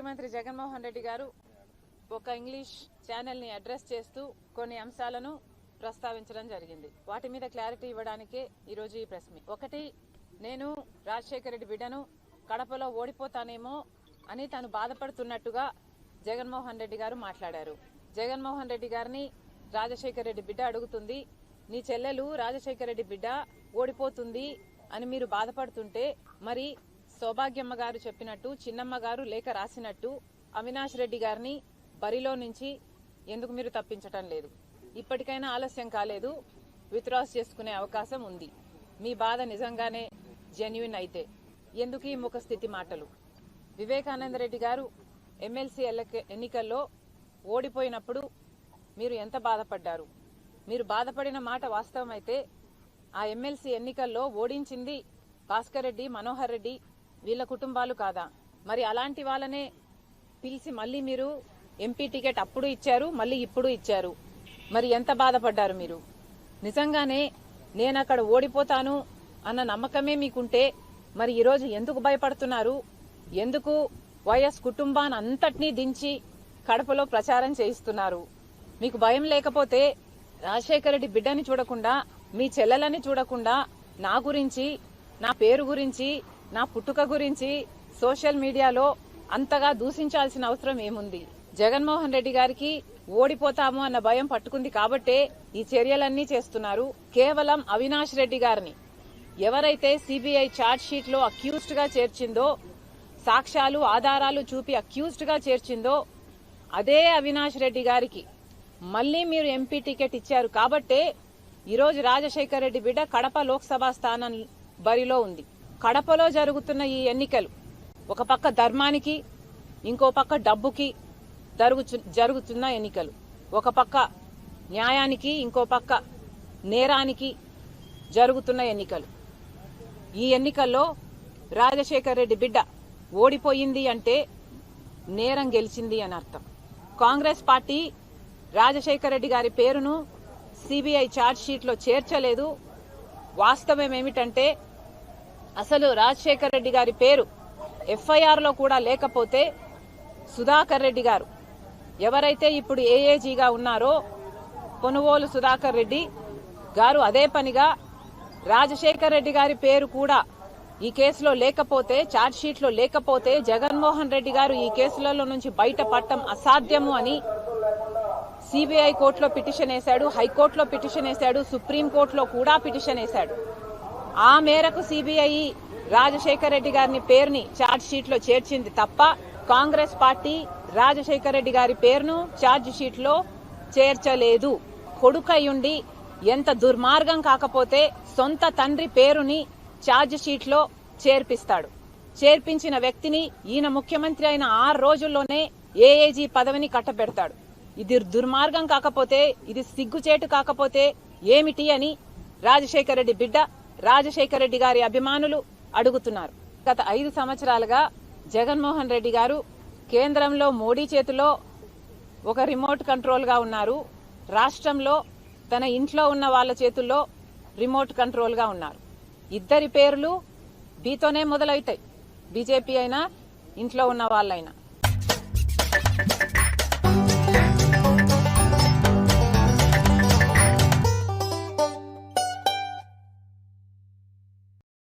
ముఖ్యమంత్రి జగన్మోహన్ రెడ్డి గారు ఒక ఇంగ్లీష్ ఛానల్ని అడ్రస్ చేస్తూ కొన్ని అంశాలను ప్రస్తావించడం జరిగింది. వాటి మీద క్లారిటీ ఇవ్వడానికే ఈరోజు ఈ ప్రెస్ మీ ఒకటి నేను రాజశేఖర రెడ్డి బిడ్డను కడపలో ఓడిపోతానేమో అని తను బాధపడుతున్నట్టుగా జగన్మోహన్ రెడ్డి గారు మాట్లాడారు. జగన్మోహన్ రెడ్డి గారిని రాజశేఖర రెడ్డి బిడ్డ అడుగుతుంది నీ చెల్లెలు రాజశేఖర రెడ్డి బిడ్డ ఓడిపోతుంది అని మీరు బాధపడుతుంటే మరి సౌభాగ్యమ్మ గారు చెప్పినట్టు చిన్నమ్మ గారు లేఖ రాసినట్టు అవినాష్ రెడ్డి గారిని బరిలో నుంచి ఎందుకు మీరు తప్పించటం లేదు? ఇప్పటికైనా ఆలస్యం కాలేదు. విత్డ్రాస్ చేసుకునే అవకాశం ఉంది. మీ బాధ నిజంగానే జెన్యున్ అయితే. ఎందుకు ఈ ముఖ స్థితి మాటలు? వివేకానంద రెడ్డి గారు ఎమ్మెల్సీ ఎన్నికల్లో ఓడిపోయినప్పుడు మీరు ఎంత బాధపడ్డారు? మీరు బాధపడిన మాట వాస్తవమైతే ఆ ఎమ్మెల్సీ ఎన్నికల్లో ఓడించింది భాస్కర్ రెడ్డి మనోహర్ రెడ్డి వీళ్ళ కుటుంబాలు కాదా? మరి అలాంటి వాళ్ళనే పిలిచి మళ్ళీ మీరు ఎంపీ టికెట్ అప్పుడు ఇచ్చారు మళ్ళీ ఇప్పుడు ఇచ్చారు. మరి ఎంత బాధపడ్డారు మీరు? నిజంగానే నేను అక్కడ ఓడిపోతాను అన్న నమ్మకమే మీకుంటే మరి ఈరోజు ఎందుకు భయపడుతున్నారు? ఎందుకు వైఎస్ కుటుంబాన్ని అంతటినీ దించి కడపలో ప్రచారం చేయిస్తున్నారు? మీకు భయం లేకపోతే రాజశేఖర రెడ్డి బిడ్డని చూడకుండా మీ చెల్లెలని చూడకుండా నా గురించి నా పేరు గురించి నా పుట్టుక గురించి సోషల్ మీడియాలో అంతగా దూషించాల్సిన అవసరం ఏముంది? జగన్మోహన్ రెడ్డి గారికి ఓడిపోతాము అన్న భయం పట్టుకుంది కాబట్టే ఈ చర్యలన్నీ చేస్తున్నారు కేవలం అవినాష్ రెడ్డి గారిని. ఎవరైతే సిబిఐ ఛార్జ్ షీట్లో అక్యూజ్డ్గా చేర్చిందో సాక్ష్యాలు ఆధారాలు చూపి అక్యూజ్డ్గా చేర్చిందో అదే అవినాష్ రెడ్డి గారికి. మళ్ళీ మీరు ఎంపీ టికెట్ ఇచ్చారు కాబట్టే ఈరోజు రాజశేఖర్ రెడ్డి బిడ్డ కడప లోక్సభ స్థానం బరిలో ఉంది. కడపలో జరుగుతున్న ఈ ఎన్నికలు ఒక పక్క ధర్మానికి ఇంకో పక్క డబ్బుకి జరుగుచు- జరుగుతున్న ఎన్నికలు. ఒక పక్క న్యాయానికి ఇంకో పక్క నేరానికి జరుగుతున్న ఎన్నికలు. ఈ ఎన్నికల్లో రాజశేఖర్ రెడ్డి బిడ్డ ఓడిపోయింది అంటే నేరం గెలిచింది అని అర్థం. కాంగ్రెస్ పార్టీ రాజశేఖర్ రెడ్డి గారి పేరును సిబిఐ ఛార్జ్ షీట్లో చేర్చలేదు. వాస్తవం ఏమిటంటే అసలు రాజశేఖర్ రెడ్డి గారి పేరు ఎఫ్ఐఆర్లో కూడా లేకపోతే సుధాకర్ రెడ్డి గారు ఎవరైతే ఇప్పుడు ఏఏజీగా ఉన్నారో కొనుగోలు సుధాకర్ రెడ్డి గారు అదే పనిగా రాజశేఖర్ రెడ్డి గారి పేరు కూడా ఈ కేసులో లేకపోతే ఛార్జ్షీట్లో లేకపోతే జగన్మోహన్ రెడ్డి గారు ఈ కేసులలో నుంచి బయటపడటం అసాధ్యము అని సిబిఐ కోర్టులో పిటిషన్ వేశాడు హైకోర్టులో పిటిషన్ వేశాడు సుప్రీంకోర్టులో కూడా పిటిషన్ వేశాడు. ఆ మేరకు సిబిఐ రాజశేఖర్ రెడ్డి గారిని పేరుని ఛార్జ్ షీట్లో చేర్చింది తప్ప కాంగ్రెస్ పార్టీ రాజశేఖర్ రెడ్డి గారి పేరును ఛార్జ్ షీట్లో చేర్చలేదు. కొడుకయ్యుండి ఎంత దుర్మార్గం కాకపోతే సొంత తండ్రి పేరుని ఛార్జ్ షీట్లో చేర్పిస్తాడు. చేర్పించిన వ్యక్తిని ఈయన ముఖ్యమంత్రి అయిన ఆరు రోజుల్లోనే ఏఏజీ పదవిని కట్టబెడతాడు. ఇది దుర్మార్గం కాకపోతే ఇది సిగ్గుచేటు కాకపోతే ఏమిటి అని రాజశేఖర రెడ్డి బిడ్డ రాజశేఖర రెడ్డి గారి అభిమానులు అడుగుతున్నారు. గత ఐదు సంవత్సరాలుగా జగన్మోహన్ రెడ్డి గారు కేంద్రంలో మోడీ చేతిలో ఒక రిమోట్ కంట్రోల్గా ఉన్నారు. రాష్ట్రంలో తన ఇంట్లో ఉన్న వాళ్ళ చేతుల్లో రిమోట్ కంట్రోల్గా ఉన్నారు. ఇద్దరి పేర్లు బీతోనే మొదలవుతాయి. బీజేపీ అయినా ఇంట్లో ఉన్న వాళ్ళైనా.